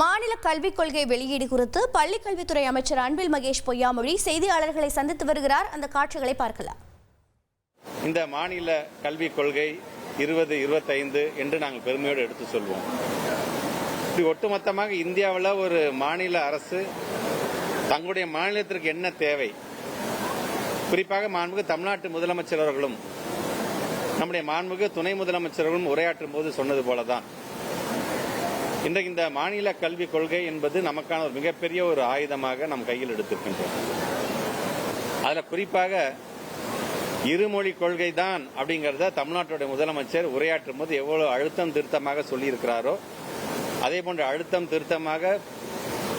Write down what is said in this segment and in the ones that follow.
மாநில கல்விக் கொள்கை வெளியீடு குறித்து பள்ளிக் கல்வித்துறை அமைச்சர் அன்பில் மகேஷ் பொய்யாமொழி செய்தியாளர்களை சந்தித்து வருகிறார். அந்த காட்சிகளை பார்க்கலாம். இந்த மாநில கல்விக் கொள்கை இருபது இருபத்தைந்து என்று நாங்கள் பெருமையோடு எடுத்து சொல்வோம். இப்படி ஒட்டுமொத்தமாக இந்தியாவில் ஒரு மாநில அரசு தங்களுடைய மாநிலத்திற்கு என்ன தேவை? குறிப்பாக மாண்புமிகு தமிழ்நாட்டு முதலமைச்சர் அவர்களும் நம்முடைய மாண்புமிகு துணை முதலமைச்சர்களும் உரையாற்றும் போது சொன்னது போலதான். இன்றைக்கு இந்த மாநில கல்விக் கொள்கை என்பது நமக்கான ஒரு மிகப்பெரிய ஒரு ஆயுதமாக நம் கையில் எடுத்திருக்கின்றோம் அதில் குறிப்பாக இருமொழி கொள்கை தான் அப்படிங்கறத தமிழ்நாட்டுடைய முதலமைச்சர் உரையாற்றும் போது எவ்வளவு அழுத்தம் திருத்தமாக சொல்லியிருக்கிறாரோ அதே போன்ற அழுத்தம் திருத்தமாக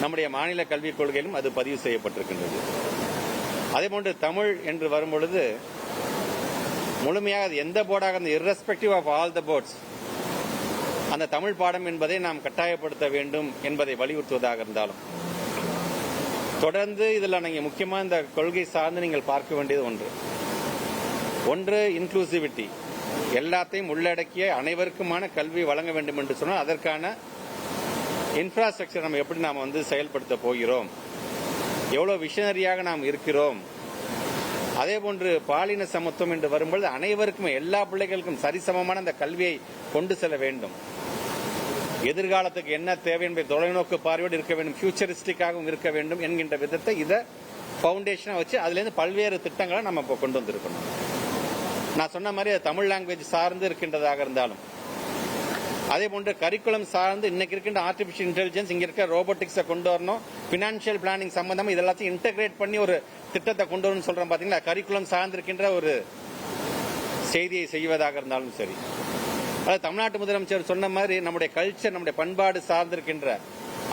நம்முடைய மாநில கல்விக் கொள்கையிலும் அது பதிவு செய்யப்பட்டிருக்கின்றது. அதே போன்று தமிழ் என்று வரும்பொழுது முழுமையாக அது எந்த போர்டாக இருந்த irrespective of all the boards அந்த தமிழ் பாடம் என்பதை நாம் கட்டாயப்படுத்த வேண்டும் என்பதை வலியுறுத்துவதாக இருந்தாலும். தொடர்ந்து இதில் நீங்கள் முக்கியமாக இந்த கொள்கை சார்ந்து நீங்கள் பார்க்க வேண்டியது ஒன்று. ஒன்று இன்க்ளூசிவிட்டி எல்லாத்தையும் உள்ளடக்கிய அனைவருக்குமான கல்வி வழங்க வேண்டும் என்று சொன்னால் அதற்கான இன்ஃப்ராஸ்ட்ரக்சர் நம்ம எப்படி நாம் வந்து செயல்படுத்த போகிறோம்? எவ்வளோ விஷனரியாக நாம் இருக்கிறோம்? அதே போன்று பாலின சமத்துவம் என்று வரும்பொழுது அனைவருக்குமே எல்லா பிள்ளைகளுக்கும் சரிசமமான அந்த கல்வியை கொண்டு செல்ல வேண்டும். எதிர்காலத்துக்கு என்ன தேவை என்பதை தொலைநோக்கு பார்வையோடு இருக்க வேண்டும் ஃபியூச்சரிஸ்டிக்காகவும் இருக்க வேண்டும் என்கின்ற விதத்தை இதை ஃபவுண்டேஷனாக வச்சு அதுலேருந்து பல்வேறு திட்டங்களை நம்ம இப்போ கொண்டு வந்திருக்கணும். நான் சொன்ன மாதிரி தமிழ் லாங்குவேஜ் சார்ந்து இருக்கின்றதாக இருந்தாலும் அதே போன்று கரிக்குலம் சார்ந்து இன்னைக்கு இருக்கின்ற ஆர்டிபிஷியல் இன்டெலிஜென்ஸ் இங்க இருக்க ரோபோட்டிக்ஸை கொண்டு வரணும் பினான்சியல் பிளானிங் சம்பந்தமா இதெல்லாத்தையும் இன்டகிரேட் பண்ணி ஒரு திட்டத்தை கொண்டு வரணும்னு சொல்றோம் பாத்தீங்களா? கரிக்குலம் சார்ந்து இருக்கின்ற ஒரு செய்தியை செய்வதாக இருந்தாலும் சரி. தமிழ்நாட்டு முதலமைச்சர் சொன்ன மாதிரி நம்முடைய கல்ச்சர் நம்முடைய பண்பாடு சார்ந்திருக்கின்ற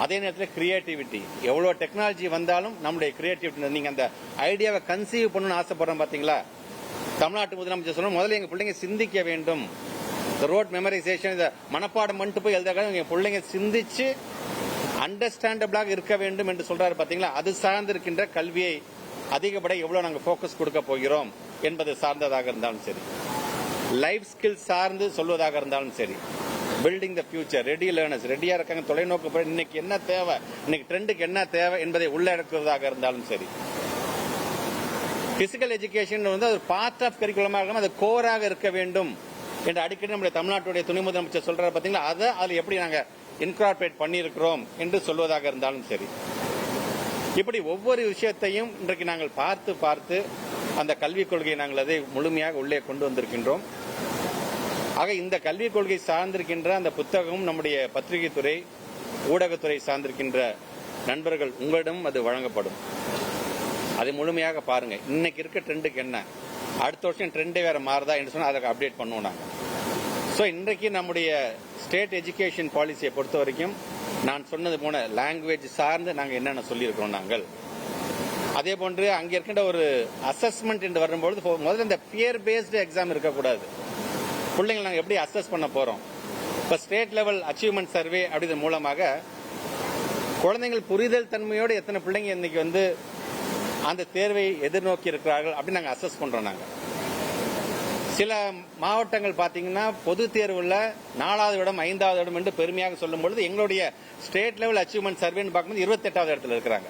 அதே நேரத்தில் கிரியேட்டிவிட்டி எவ்வளவு டெக்னாலஜி வந்தாலும் நம்முடைய கிரியேட்டிவிட்டி நீங்க அந்த ஐடியாவை கன்சீவ் பண்ணணும்னு ஆசைப்படுறோம் பாத்தீங்களா? தமிழ்நாட்டு முதலமைச்சர் சொன்ன முதல்ல எங்க பிள்ளைங்க சிந்திக்க வேண்டும். இந்த ரோட் மெமரைசேஷன் இதை மனப்பாடம் பண்ணிட்டு போய் எழுதாக்க எங்க பிள்ளைங்க சிந்திச்சு அண்டர்ஸ்டாண்டபிளாக இருக்க வேண்டும் என்று சொல்றாரு பாத்தீங்களா? அது சார்ந்திருக்கின்ற கல்வியை அதிகப்பட எவ்வளவு நாங்கள் போக்கஸ் கொடுக்க போகிறோம் என்பது சார்ந்ததாக இருந்தாலும் சரி. லைஃப் ஸ்கில் சார்ந்து சொல்வதாக இருந்தாலும் சரி. Building the future ready learners ரெடியா இருக்காங்க தொலைநோக்கு படி இன்னைக்கு என்ன தேவை? இன்னைக்கு ட்ரெண்டுக்கு என்ன தேவை என்பதை உள்ளடக்குவதாக இருந்தாலும் சரி. பிசிக்கல் எஜுகேஷன் வந்து அது பார்ட் ஆஃப் கரிக்குலமாக இருக்காம அது கோராக இருக்க வேண்டும் என்று அடிக்கடி நம்முடைய தமிழ்நாட்டுடைய துணை முதலமைச்சர் சொல்றாரு பார்த்தீங்களா அதை அதில் எப்படி நாங்கள் இன்கார்பரேட் பண்ணியிருக்கிறோம் என்று சொல்வதாக இருந்தாலும் சரி. இப்படி ஒவ்வொரு விஷயத்தையும் இன்றைக்கு நாங்கள் பார்த்து பார்த்து அந்த கல்விக் கொள்கையை நாங்கள் அதை முழுமையாக உள்ளே கொண்டு வந்திருக்கின்றோம். ஆக இந்த கல்விக் கொள்கை சார்ந்திருக்கின்ற அந்த புத்தகம் நம்முடைய பத்திரிகை துறை ஊடகத்துறை சார்ந்திருக்கின்ற நண்பர்கள் உங்களிடம் அது வழங்கப்படும். அதை முழுமையாக பாருங்க. இன்னைக்கு இருக்க ட்ரெண்டுக்கு என்ன? அடுத்த வருஷம் ட்ரெண்டே வேற மாறுதா என்று சொன்னால் அதை அப்டேட் பண்ணுவோம் நாங்கள் ஸோ இன்றைக்கு நம்முடைய ஸ்டேட் எஜுகேஷன் பாலிசியை பொறுத்த வரைக்கும் நான் சொன்னது போன லாங்குவேஜ் சார்ந்து நாங்கள் என்னென்ன சொல்லியிருக்கிறோம் நாங்கள். அதே போன்று அங்கே இருக்கின்ற ஒரு அசஸ்மெண்ட் என்று வரும்பொழுது முதல்ல இந்த பியர் பேஸ்டு எக்ஸாம் இருக்கக்கூடாது. பிள்ளைங்களை நாங்கள் எப்படி அசஸ் பண்ண போகிறோம் இப்போ ஸ்டேட் லெவல் அச்சீவ்மெண்ட் சர்வே அப்படிங்கிற மூலமாக குழந்தைகள் புரிதல் தன்மையோடு எத்தனை பிள்ளைங்க இன்னைக்கு வந்து அந்த தேர்வை எதிர்நோக்கி இருக்கிறார்கள் அப்படின்னு நாங்கள் அசஸ் பண்ணுறோம் நாங்கள் சில மாவட்டங்கள் பார்த்தீங்கன்னா பொது தேர்வில் நாலாவது இடம் ஐந்தாவது இடம் என்று பெருமையாக சொல்லும் பொழுது எங்களுடைய ஸ்டேட் லெவல் அச்சீவ்மெண்ட் சர்வேன்னு பார்க்கும்போது இருபத்தெட்டாவது இடத்துல இருக்கிறாங்க.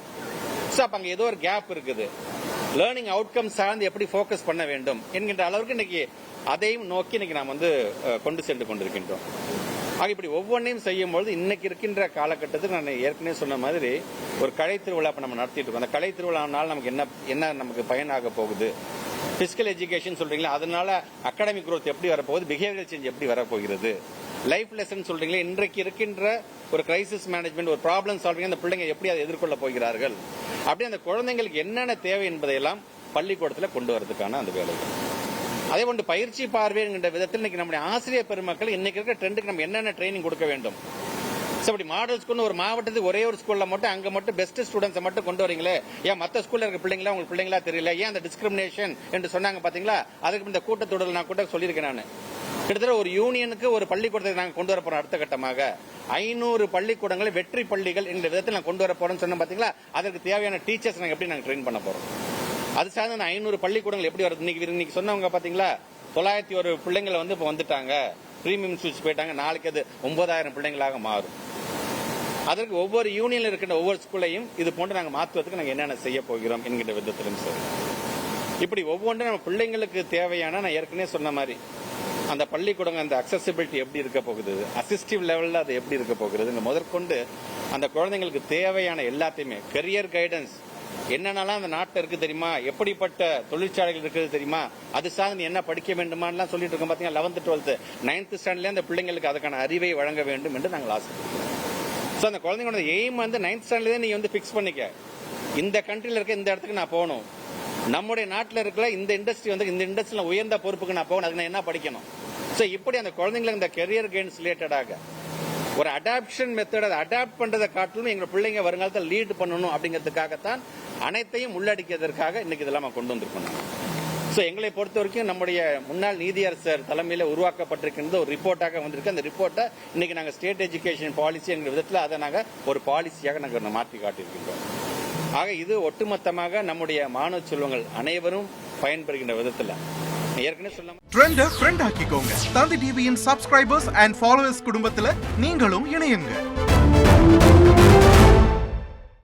ஸோ அப்போ அங்கே ஏதோ ஒரு கேப் இருக்குது. லேர்னிங் அவுட்கம் சார்ந்து எப்படி ஃபோக்கஸ் பண்ண வேண்டும் என்கின்ற அளவுக்கு இன்னைக்கு அதையும் நோக்கி இன்னைக்கு நாம் வந்து கொண்டு சென்று கொண்டிருக்கின்றோம். ஆக இப்படி ஒவ்வொன்றையும் செய்யும்பொழுது இன்னைக்கு இருக்கின்ற காலகட்டத்தில் நான் ஏற்கனவே சொன்ன மாதிரி ஒரு கலை திருவிழா இப்போ நம்ம நடத்திட்டு இருக்கோம். அந்த கலை திருவிழானால் நமக்கு என்ன என்ன நமக்கு பயனாக போகுது? பிசிக்கல் எஜுகேஷன் சொல்றீங்களா? அதனால அகாடமிக் குரோத் எப்படி வரப்போகுது? பிஹேவியர் சேஞ்ச் எப்படி வரப்போகிறது? லைஃப் லெசன் சொல்றீங்களா? இன்றைக்கு இருக்கின்ற ஒரு கிரைசிஸ் மேனேஜ்மெண்ட் ஒரு ப்ராப்ளம் சால்விங் அந்த பிள்ளைங்க எப்படி அதை எதிர்கொள்ள போகிறார்கள்? அப்படி அந்த குழந்தைங்களுக்கு என்னென்ன தேவை என்பதையெல்லாம் பள்ளிக்கூடத்தில் கொண்டு வரதுக்கான அந்த வேலைகள். அதே போன்று பயிற்சி பார்வைங்கிற விதத்தில் இன்னைக்கு நம்முடைய ஆசிரியர் பெருமக்கள் இன்னைக்கு இருக்கிற ட்ரெண்டுக்கு நம்ம என்னென்ன ட்ரைனிங் கொடுக்க வேண்டும்? ஸோ அப்படி மாடல் ஸ்கூல்னு ஒரு மாவட்டத்துக்கு ஒரே ஒரு ஸ்கூல்ல மட்டும் அங்க மட்டும் பெஸ்ட் ஸ்டூடெண்ட்ஸ் மட்டும் கொண்டு வரீங்களே? ஏன் மத்த ஸ்கூல்ல இருக்க பிள்ளைங்களா உங்களுக்கு பிள்ளைங்களா தெரியல? ஏன் அந்த டிஸ்கிரிமினேஷன் என்று சொன்னாங்க பாத்தீங்களா? அதுக்கு இந்த கூட்டத்தொடர் நான் கூட சொல்லியிருக்கேன் நான். கிட்டத்தட்ட ஒரு யூனியனுக்கு ஒரு பள்ளிக்கூடத்தை நாங்கள் கொண்டு வர போறோம் அடுத்த கட்டமாக. ஐநூறு பள்ளிக்கூடங்களை வெற்றி பள்ளிகள் என்ற விதத்தில் நாங்கள் கொண்டு வர போறோம்னு சொன்னோம் பாத்தீங்களா? அதற்கு தேவையான டீச்சர்ஸ் நாங்கள் எப்படி நாங்கள் ட்ரெயின் பண்ண போறோம்? அது சார்ந்த ஐநூறு பள்ளிக்கூடங்கள் எப்படி வருது? இன்னைக்கு இன்னைக்கு சொன்னவங்க பாத்தீங்களா? தொள்ளாயிரத்தி ஒரு பிள்ளைங்களை வந்து இப்போ வந்துட்டாங்க. பிரீமியம் ஸ்கூல்ஸ் போயிட்டாங்க. நாளைக்கு அது ஒன்பதாயிரம் பிள்ளைங்களாக மாறும். அதற்கு ஒவ்வொரு யூனியன்ல இருக்கின்ற ஒவ்வொரு ஸ்கூலையும் இது போன்று நாங்கள் மாற்றுவதற்கு நாங்கள் என்னென்ன செய்ய போகிறோம் என்கின்ற விதத்திலும் சரி. இப்படி ஒவ்வொன்றும் நம்ம பிள்ளைங்களுக்கு தேவையான நான் ஏற்கனவே சொன்ன மாதிரி அந்த பள்ளிக்கூடங்க அந்த அக்சசிபிலிட்டி எப்படி இருக்க போகுது? அசிஸ்டிவ் லெவலில் அது எப்படி இருக்க போகுதுங்க முதற்கொண்டு அந்த குழந்தைங்களுக்கு தேவையான எல்லாத்தையுமே கெரியர் கைடன்ஸ் என்னென்னலாம் அந்த நாட்டில் இருக்குது தெரியுமா? எப்படிப்பட்ட தொழிற்சாலைகள் இருக்குது தெரியுமா? அது சார்ந்து நீ என்ன படிக்க வேண்டுமான்லாம் சொல்லிட்டு இருக்கோம் பார்த்தீங்கன்னா லெவன்த்து டுவெல்த்து நைன்த் ஸ்டாண்டர்ட்லேயே அந்த பிள்ளைங்களுக்கு அதுக்கான அறிவை வழங்க வேண்டும் என்று நாங்கள் ஆசைப்படுகிறோம் ஸோ அந்த குழந்தைங்களோட எய்ம் வந்து நைன்த் ஸ்டாண்டர்ட்லேயே நீ வந்து ஃபிக்ஸ் பண்ணிக்க. இந்த கண்ட்ரியில் இருக்க இந்த இடத்துக்கு நான் போகணும். நம்முடைய நாட்டில் இருக்கிற இந்த இண்டஸ்ட்ரி வந்து இந்த இண்டஸ்ட்ரியில் உயர்ந்த பொறுப்புக்கு நான் போகணும். அதுக்கு நான் என்ன படிக்கணும்? ஸோ இப்படி அந்த குழந்தைங்களுக்கு இந்த கெரியர் கெயின்ஸ் ரிலேட்டடாக ஒரு அடாப்ஷன் மெத்தட் அதை அடாப்ட் பண்றதை காட்டிலும் எங்க பிள்ளைங்க வருங்காலத்தில் லீட் பண்ணணும் அப்படிங்கிறதுக்காகத்தான் அனைத்தையும் உள்ளடக்கியதற்காக இன்னைக்கு இதெல்லாம் நம்ம கொண்டு வந்திருக்கோம் ஸோ எங்களை பொறுத்த வரைக்கும் நம்முடைய முன்னாள் நீதியரசர் தலைமையில் உருவாக்கப்பட்டிருக்கின்ற ஒரு ரிப்போர்ட்டாக வந்திருக்கு. அந்த ரிப்போர்ட்டை இன்னைக்கு நாங்கள் ஸ்டேட் எஜுகேஷன் பாலிசி என்கிற விதத்தில் அதை நாங்கள் ஒரு பாலிசியாக நாங்கள் மாற்றி காட்டியிருக்கின்றோம். ஆக இது ஒட்டுமொத்தமாக நம்முடைய மாணவ செல்வங்கள் அனைவரும் பயன்பெறுகின்ற விதத்தில். ஏற்கனவே சொன்ன ட்ரெண்ட ஃப்ரெண்ட் ஆக்கிக்கோங்க. தந்தி டிவியின் சப்ஸ்கிரைபர்ஸ் அண்ட் ஃபாலோவர்ஸ் குடும்பத்துல நீங்களும் இணையுங்க.